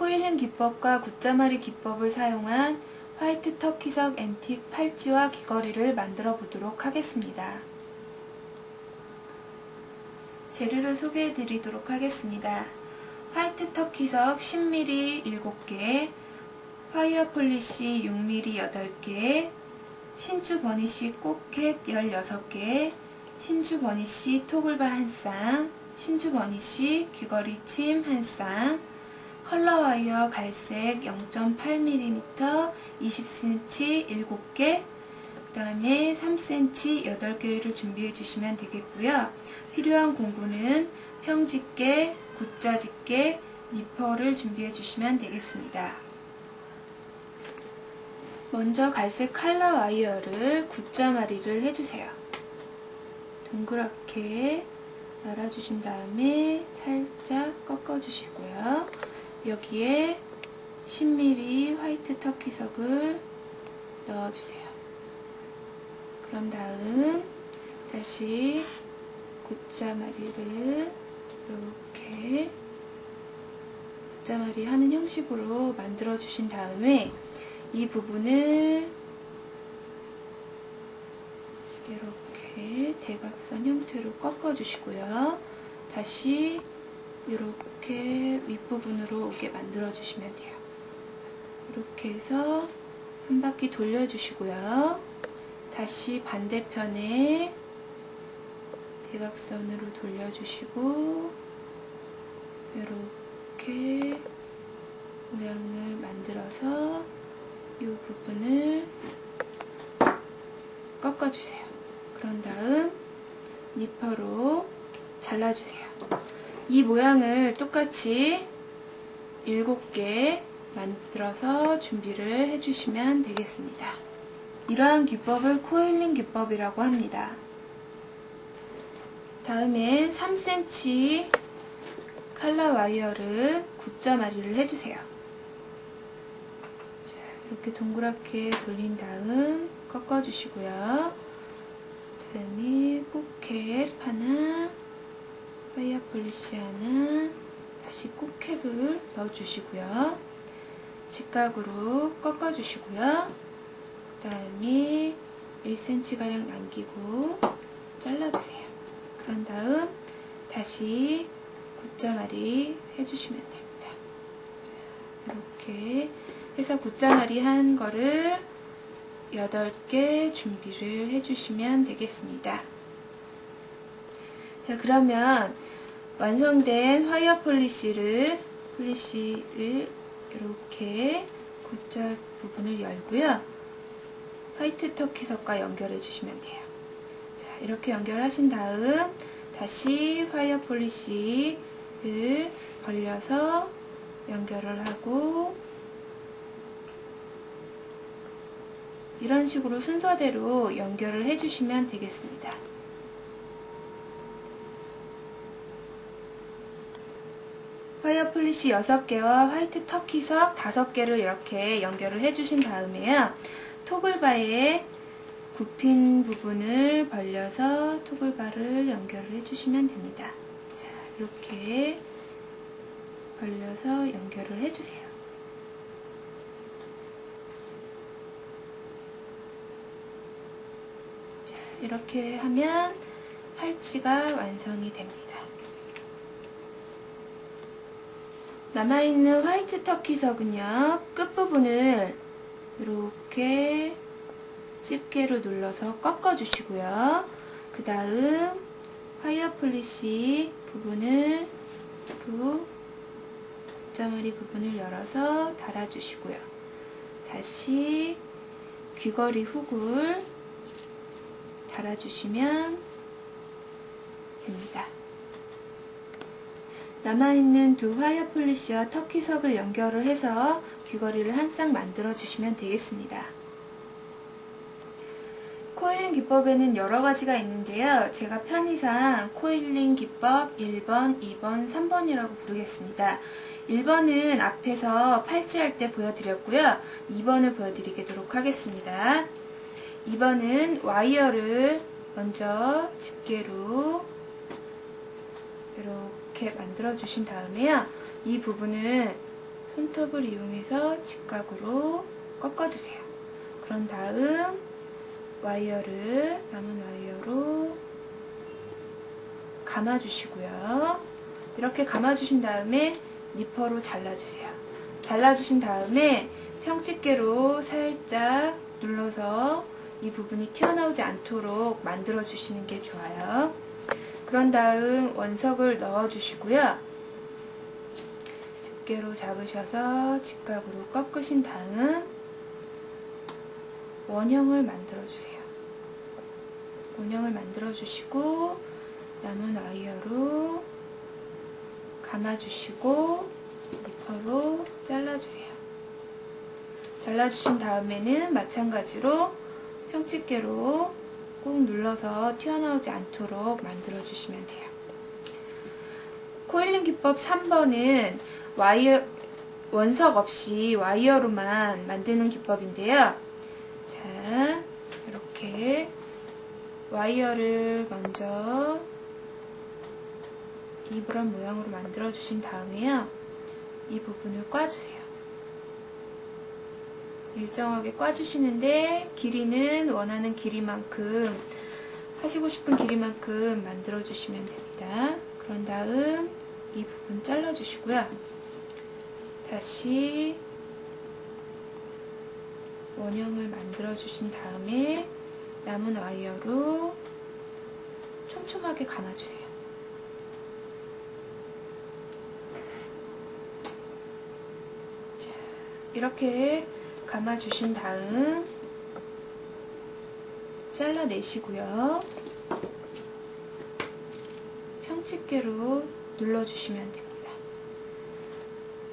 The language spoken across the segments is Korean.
코일링 기법과 굿자마리 기법을 사용한 화이트 터키석 앤틱 팔찌와 귀걸이를 만들어 보도록 하겠습니다. 재료를 소개해 드리도록 하겠습니다. 화이트 터키석 10mm 7개, 화이어 폴리시 6mm 8개, 신주 버니쉬 꽃캡 16개, 신주 버니쉬 토글바 한 쌍, 신주 버니쉬 귀걸이 침한 쌍, 컬러 와이어 갈색 0.8mm 20cm 7개, 그 다음에 3cm 8개를 준비해 주시면 되겠고요. 필요한 공구는 평집게, 굿자집게, 니퍼를 준비해 주시면 되겠습니다. 먼저 갈색 칼라 와이어를 굿자마리를 해주세요. 동그랗게 말아주신 다음에 살짝 꺾어주시고요. 여기에 10mm 화이트 터키석을 넣어주세요. 그런 다음 다시 굿자마리를 이렇게 굿자마리 하는 형식으로 만들어 주신 다음에 이 부분을 이렇게 대각선 형태로 꺾어 주시고요. 다시 이렇게 윗부분으로 오게 만들어 주시면 돼요. 이렇게 해서 한 바퀴 돌려 주시고요. 다시 반대편에 대각선으로 돌려주시고 이렇게 모양을 만들어서 이 부분을 꺾어주세요. 그런 다음 니퍼로 잘라주세요. 이 모양을 똑같이 7개 만들어서 준비를 해주시면 되겠습니다. 이러한 기법을 코일링 기법이라고 합니다. 다음에 3cm 칼라 와이어를 굿자마리를 해주세요. 자, 이렇게 동그랗게 돌린 다음 꺾어주시고요. 다음에 꽃캡 하나, 하나, 다시 꽃캡을 넣어주시고요. 직각으로 꺾어주시고요. 그 다음에 1cm가량 남기고 잘라주세요. 그런 다음 다시 굿자마리 해주시면 됩니다. 자, 이렇게 해서 굿자마리 한 거를 8개 준비를 해주시면 되겠습니다. 자 그러면 완성된 화이어 폴리시를 폴리시를 이렇게 굿자 부분을 열고요. 화이트 터키석과 연결해 주시면 돼요. 자, 이렇게 연결하신 다음 다시 화이어 폴리시를 벌려서 연결을 하고 이런 식으로 순서대로 연결을 해주시면 되겠습니다. 화이어 폴리시 6개와 화이트 터키석 5개를 이렇게 연결을 해주신 다음에요. 토글바에 굽힌 부분을 벌려서 토글바를 연결을 해주시면 됩니다. 자, 이렇게 벌려서 연결을 해주세요. 자, 이렇게 하면 팔찌가 완성이 됩니다. 남아있는 화이트 터키석은요, 끝부분을 이렇게 집게로 눌러서 꺾어주시고요. 그 다음 화이어 폴리시 부분을 굿자마리 부분을 열어서 달아주시고요. 다시 귀걸이 훅을 달아주시면 됩니다. 남아있는 두 화이어 폴리시와 터키석을 연결을 해서 귀걸이를 한 쌍 만들어 주시면 되겠습니다. 코일링 기법에는 여러 가지가 있는데요. 제가 편의상 코일링 기법 1번, 2번, 3번이라고 부르겠습니다. 1번은 앞에서 팔찌할 때 보여드렸고요. 2번을 보여드리도록 하겠습니다. 2번은 와이어를 먼저 집게로 이렇게 만들어 주신 다음에요. 이 부분을 손톱을 이용해서 직각으로 꺾어주세요. 그런 다음 와이어를 남은 와이어로 감아주시고요. 이렇게 감아주신 다음에 니퍼로 잘라주세요. 잘라주신 다음에 평집게로 살짝 눌러서 이 부분이 튀어나오지 않도록 만들어 주시는 게 좋아요. 그런 다음 원석을 넣어 주시고요. 집게로 잡으셔서 직각으로 꺾으신 다음 원형을 만들어 주세요. 원형을 만들어 주시고 남은 와이어로 감아주시고 리퍼로 잘라주세요. 잘라주신 다음에는 마찬가지로 평집게로 꾹 눌러서 튀어나오지 않도록 만들어주시면 돼요. 코일링 기법 3번은 와이어, 원석 없이 와이어로만 만드는 기법인데요. 자, 이렇게 와이어를 먼저 이브런 모양으로 만들어 주신 다음에요. 이 부분을 꽈주세요. 일정하게 꽈주시는데 길이는 원하는 길이만큼 하시고 싶은 길이만큼 만들어 주시면 됩니다. 그런 다음 이 부분 잘라 주시고요. 다시 원형을 만들어 주신 다음에 남은 와이어로 촘촘하게 감아주세요. 자, 이렇게 감아주신 다음 잘라내시고요. 평집게로 눌러주시면 됩니다.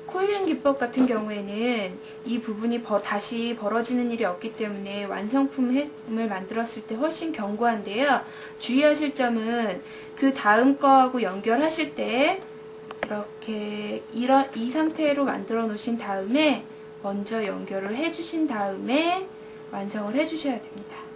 코일링 기법 같은 경우에는 이 부분이 버- 다시 벌어지는 일이 없기 때문에 완성품을 만들었을 때 훨씬 견고한데요. 주의하실 점은 그 다음 거하고 연결하실 때 이렇게 이런 이 상태로 만들어 놓으신 다음에 먼저 연결을 해주신 다음에 완성을 해주셔야 됩니다.